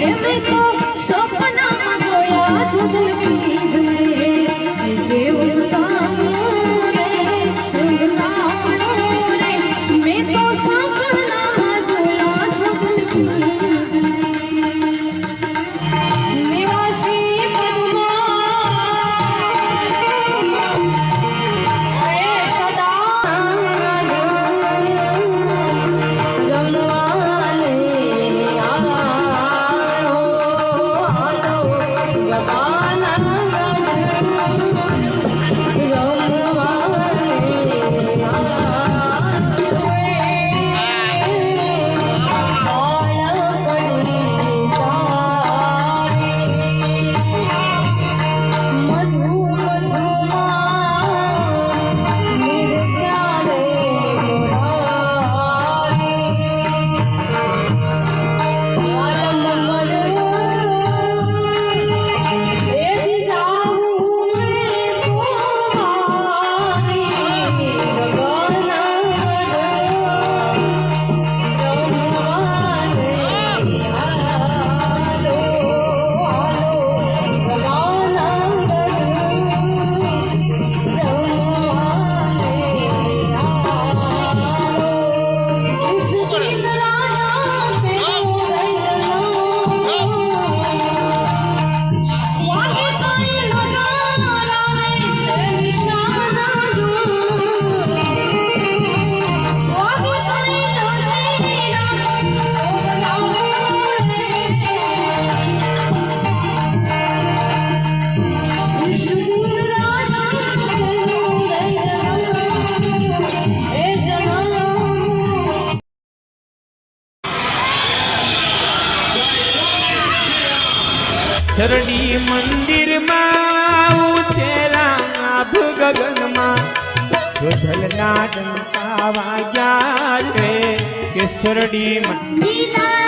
Every soul. શરડી મંદિરમાં ઉચેરા આભ ગગનમાં શોધલના ડંકા વાગ્યા રે કે શરડી મંદિર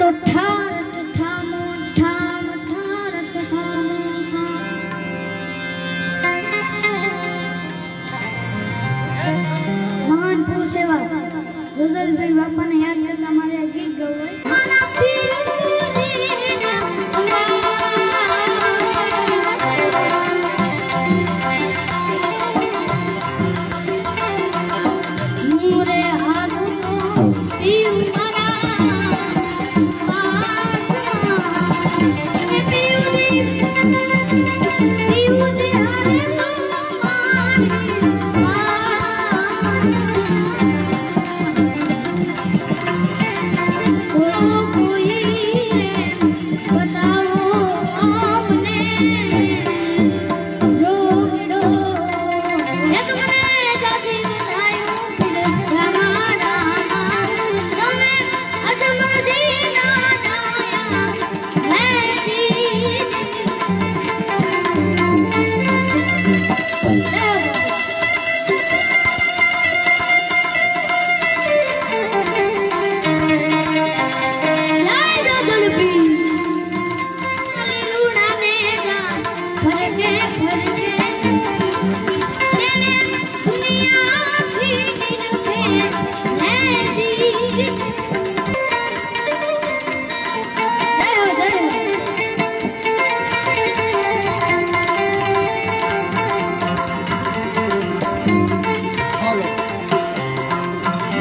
તો ઠારત, ઠામો, ઠામ, ઠારત, ઠામો મહાન પુરુષ એવા જોદરભાઈ બાપાને યાદ કરતા મારે ગીત ગવું હોય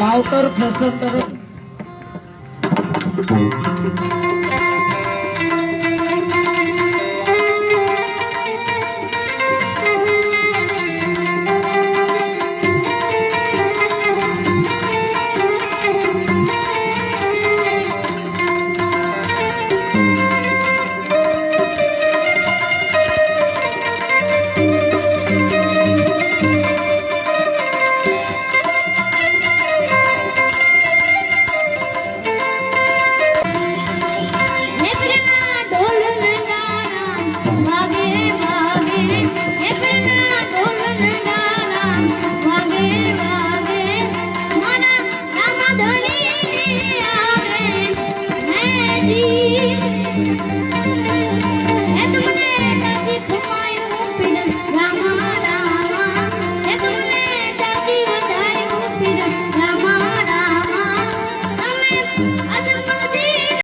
આવતર ફેશન તરફ